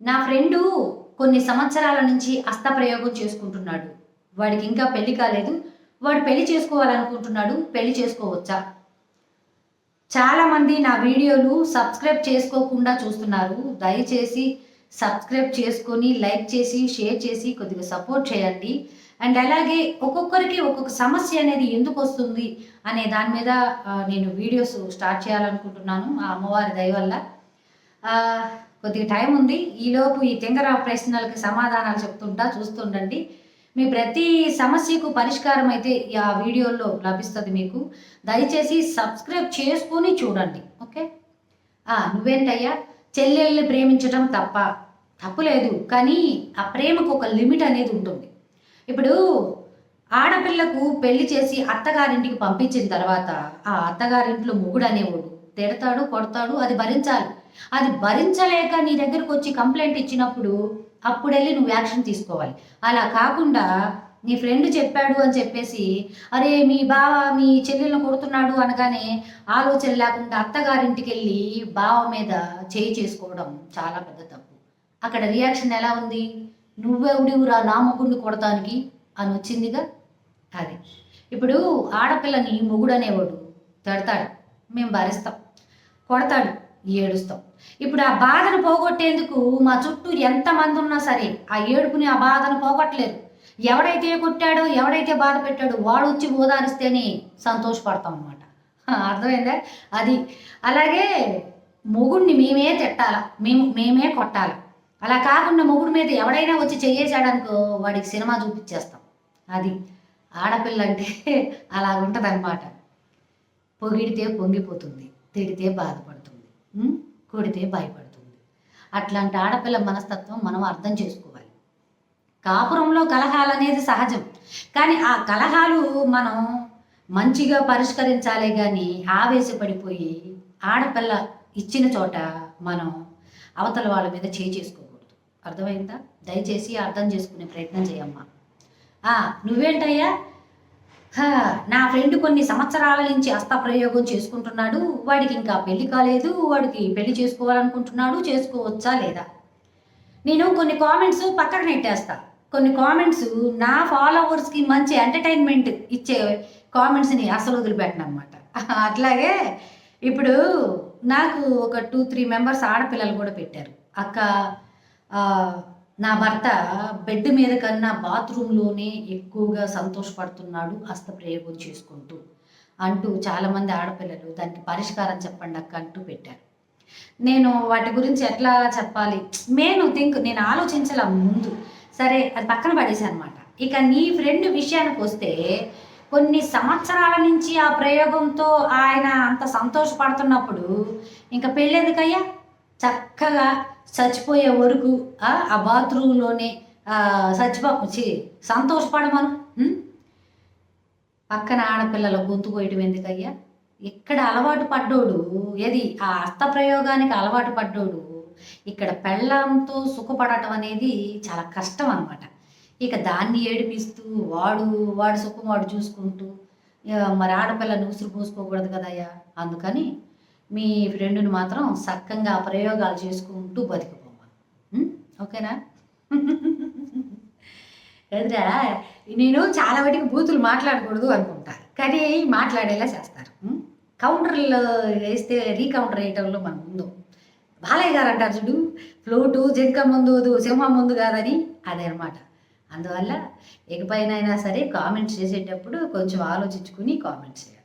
నా ఫ్రెండు కొన్ని సంవత్సరాల నుంచి అస్తప్రయోగం చేసుకుంటున్నాడు. వాడికి ఇంకా పెళ్ళి కాలేదు. వాడు పెళ్ళి చేసుకోవాలనుకుంటున్నాడు. పెళ్ళి చేసుకోవచ్చా? చాలామంది నా వీడియోలు సబ్స్క్రైబ్ చేసుకోకుండా చూస్తున్నారు. దయచేసి సబ్స్క్రైబ్ చేసుకొని లైక్ చేసి షేర్ చేసి కొద్దిగా సపోర్ట్ చేయండి. అండ్ అలాగే ఒక్కొక్కరికి ఒక్కొక్క సమస్య అనేది ఎందుకు వస్తుంది అనే దాని మీద నేను వీడియోస్ స్టార్ట్ చేయాలనుకుంటున్నాను. ఆ అమ్మవారి దయ వల్ల. కొద్దిగా టైం ఉంది. ఈలోపు ఈ తింగర ప్రశ్నలకి సమాధానాలు చెప్తుంటా చూస్తుండండి. మీ ప్రతి సమస్యకు పరిష్కారం అయితే ఆ వీడియోలో లభిస్తుంది మీకు. దయచేసి సబ్స్క్రైబ్ చేసుకొని చూడండి. ఓకే? నువ్వేంటయ్యా? చెల్లెల్ని ప్రేమించడం తప్ప తప్పులేదు కానీ ఆ ప్రేమకు ఒక లిమిట్ అనేది ఉంటుంది. ఇప్పుడు ఆడపిల్లకు పెళ్ళి చేసి అత్తగారింటికి పంపించిన తర్వాత ఆ అత్తగారింట్లో మొగుడు అనేవాడు తిడతాడు కొడతాడు అది భరించాలి. అది భరించలేక నీ దగ్గరకు వచ్చి కంప్లైంట్ ఇచ్చినప్పుడు అప్పుడు వెళ్ళి నువ్వు యాక్షన్ తీసుకోవాలి. అలా కాకుండా నీ ఫ్రెండ్ చెప్పాడు అని చెప్పేసి అరే మీ బావ మీ చెల్లెలను కొడుతున్నాడు అనగానే ఆలోచన లేకుండా అత్తగారింటికి వెళ్ళి బావ మీద చేయి చేసుకోవడం చాలా పెద్ద తప్పు. అక్కడ రియాక్షన్ ఎలా ఉంది? నువ్వెవడివురా నా మొగుడిని కొడతానికి? అని వచ్చిందిగా అది. ఇప్పుడు ఆడపిల్లని మొగుడు అనేవాడు తిడతాడు. మేము భరిస్తాం. కొడతాడు. ఏడుస్తాం. ఇప్పుడు ఆ బాధను పోగొట్టేందుకు మా చుట్టూ ఎంతమంది ఉన్నా సరే ఆ ఏడుపుని ఆ బాధను పోగొట్టలేరు. ఎవడైతే కొట్టాడో ఎవడైతే బాధ పెట్టాడో వాడు వచ్చి ఓదారిస్తేనే సంతోషపడతాం అనమాట అర్థమైందా? అది. అలాగే మొగుడిని మేమే తిట్టాల? మేము మేమే కొట్టాలి? అలా కాకుండా మొగుడి మీద ఎవడైనా వచ్చి చెయ్యేసాడనుకో వాడికి సినిమా చూపించేస్తాం. అది. ఆడపిల్ల అంటే అలాగుంటుంది అనమాట పొగిడితే పొంగిపోతుంది తిడితే బాధపడుతుంది. కొడితే భయపడుతుంది. అట్లాంటి ఆడపిల్ల మనస్తత్వం మనం అర్థం చేసుకోవాలి. కాపురంలో కలహాలు అనేది సహజం. కానీ ఆ కలహాలు మనం మంచిగా పరిష్కరించాలే కానీ ఆవేశపడిపోయి ఆడపిల్ల ఇచ్చిన చోట మనం అవతల వాళ్ళ మీద చేయి చేసుకోకూడదు. అర్థమైందా? దయచేసి అర్థం చేసుకునే ప్రయత్నం చేయమ్మా. నువ్వేంటయ్యా? నా ఫ్రెండ్ కొన్ని సంవత్సరాల నుంచి అస్తప్రయోగం చేసుకుంటున్నాడు. వాడికి ఇంకా పెళ్ళి కాలేదు. వాడికి పెళ్ళి చేసుకోవాలనుకుంటున్నాడు. చేసుకోవచ్చా లేదా? నేను కొన్ని కామెంట్స్ పక్కకు నెట్టేస్తా. కొన్ని కామెంట్స్ నా ఫాలోవర్స్కి మంచి ఎంటర్టైన్మెంట్ ఇచ్చే కామెంట్స్ని అసలు వదిలిపెట్టను అనమాట అట్లాగే ఇప్పుడు నాకు ఒక టూ త్రీ మెంబర్స్ ఆడపిల్లలు కూడా పెట్టారు. అక్క నా భర్త బెడ్ మీద కన్నా బాత్రూంలోనే ఎక్కువగా సంతోషపడుతున్నాడు హస్తప్రయోగం చేసుకుంటూ అంటూ చాలామంది ఆడపిల్లలు దానికి పరిష్కారం చెప్పండి అక్క అంటూ పెట్టారు. నేను వాటి గురించి ఎట్లా చెప్పాలి? నేను థింక్ నేను ఆలోచించాల ముందు. సరే అది పక్కన పడేసాను అనమాట ఇక నీ ఫ్రెండ్ విషయానికి వస్తే కొన్ని సంవత్సరాల నుంచి ఆ ప్రయోగంతో ఆయన అంత సంతోషపడుతున్నప్పుడు ఇంకా పెళ్ళెందుకయ్యా? చక్కగా చచ్చిపోయే వరకు ఆ బాత్రూంలోనే చచ్చిపో సంతోషపడమను పక్కన ఆడపిల్లల గొంతు కోయటం ఎందుకయ్యా? ఇక్కడ అలవాటు పడ్డోడు ఏది ఆ అస్తప్రయోగానికి అలవాటు పడ్డోడు ఇక్కడ పెళ్ళంతో సుఖపడటం అనేది చాలా కష్టం అనమాట ఇక దాన్ని ఏడిపిస్తూ వాడు వాడు సుఖం వాడు చూసుకుంటూ మరి ఆడపిల్లని ఉసురు పోసుకోకూడదు కదయ్యా? అందుకని మీ ఫ్రెండ్ని మాత్రం సక్కంగా ప్రయోగాలు చేసుకుంటూ బతికిపోవాలి ఓకేనా? ఎదురా? నేను చాలా వాటికి బూతులు మాట్లాడకూడదు అనుకుంటా. కానీ మాట్లాడేలా చేస్తారు. కౌంటర్లో వేస్తే రీకౌంటర్ వేయటంలో మనం ముందు. బాలయ్య గారు అంటారు చూడు ఫ్లూటు జింక ముందు వద్దు, సింహం ముందు కాదని అదే అనమాట అందువల్ల ఇకపైనైనా సరే కామెంట్స్ చేసేటప్పుడు కొంచెం ఆలోచించుకుని కామెంట్స్ చేయాలి.